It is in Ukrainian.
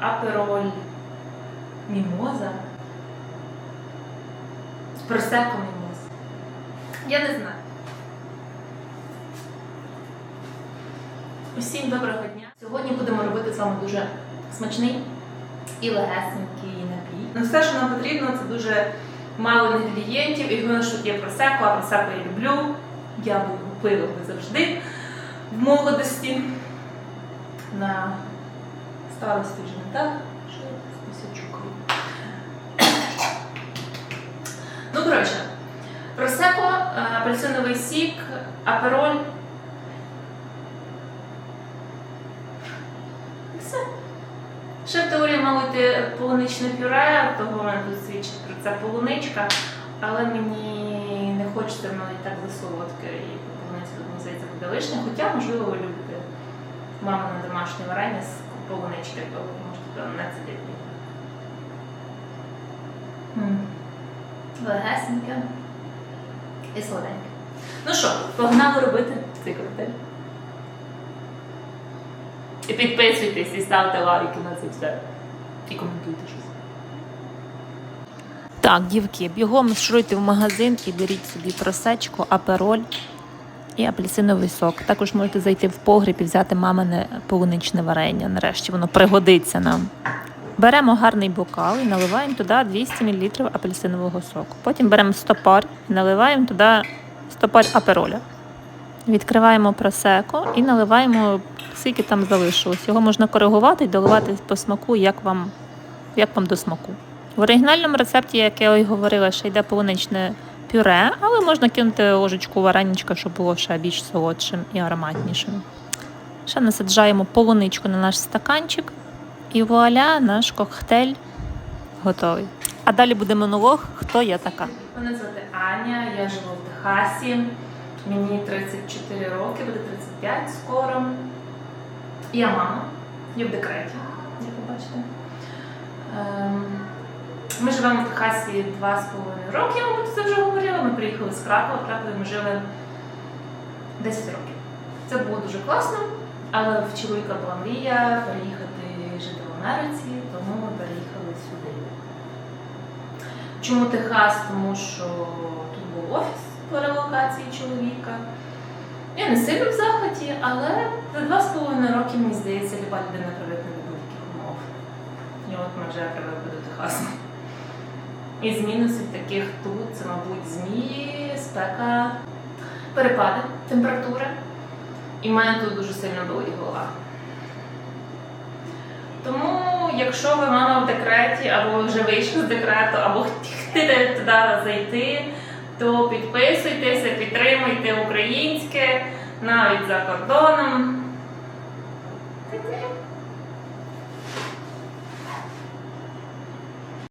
апероль мімоза. Просеко мімоза. Я не знаю. Усім доброго дня. Сьогодні будемо робити з вами дуже смачний і легесенький напій. Ну, все, що нам потрібно, це дуже мало інгредієнтів. І головне, що є просеко, а просеко я люблю. Я пила би завжди в молодості. На старості вже не так. Що посячукаю. Ну, коротше, просеко, е, апельсиновий сік, апероль. І все. Ще в теорії мало йти полуничне пюре, того тут свідчить про це полуничка, але мені не хочеться воно так засолодке, і полуниця тут, здається, буде лишня. Хоча, можливо, ви любите мамине домашнє варення з полунички, то можете не цідити. Легесеньке і солоденьке. Ну що, погнали робити цей коктейль. І підписуйтесь, і ставте лайки на це все. І коментуйте щось. Так, дівки, бігом шуруйте в магазин і беріть собі просечку, апероль і апельсиновий сок. Також можете зайти в погріб і взяти мамине полуничне варення. Нарешті воно пригодиться нам. Беремо гарний бокал і наливаємо туди 200 мл апельсинового соку. Потім беремо стопар і наливаємо туди стопар апероля. Відкриваємо просеко і наливаємо скільки там залишилось. Його можна коригувати і доливати по смаку, як вам, як вам до смаку. В оригінальному рецепті, як я і говорила, ще йде полуничне пюре, але можна кинути ложечку вареничка, щоб було ще більш солодшим і ароматнішим. Ще насаджаємо полуничку на наш стаканчик, і вуаля, наш коктейль готовий. А далі буде монолог, хто я така. Мене звати Аня, я живу в Техасі. Мені 34 роки, буде 35 скоро. Я мама, я в декреті, як ви бачите. Ми живемо в Техасі 2,5 роки, я мабуть, це вже говорила. Ми приїхали з Кракова, в Кракові ми жили 10 років. Це було дуже класно, але в чоловіка була мрія переїхати жити в Америці, тому ми переїхали сюди. Чому Техас? Тому що тут був офіс по релокації чоловіка. Я не сильно в захваті, але за два з половиною роки, мені здається, люба людина привикне до будь-яких умов. І от ми вже привикли до Техасу. І з мінусів таких тут це, мабуть, змії, спека, перепади температури. І в мене тут дуже сильно болить голова. Тому, якщо ви мама в декреті, або вже вийшли з декрету, або хочете туди зайти, то підписуйтеся, підтримуйте українське, навіть за кордоном.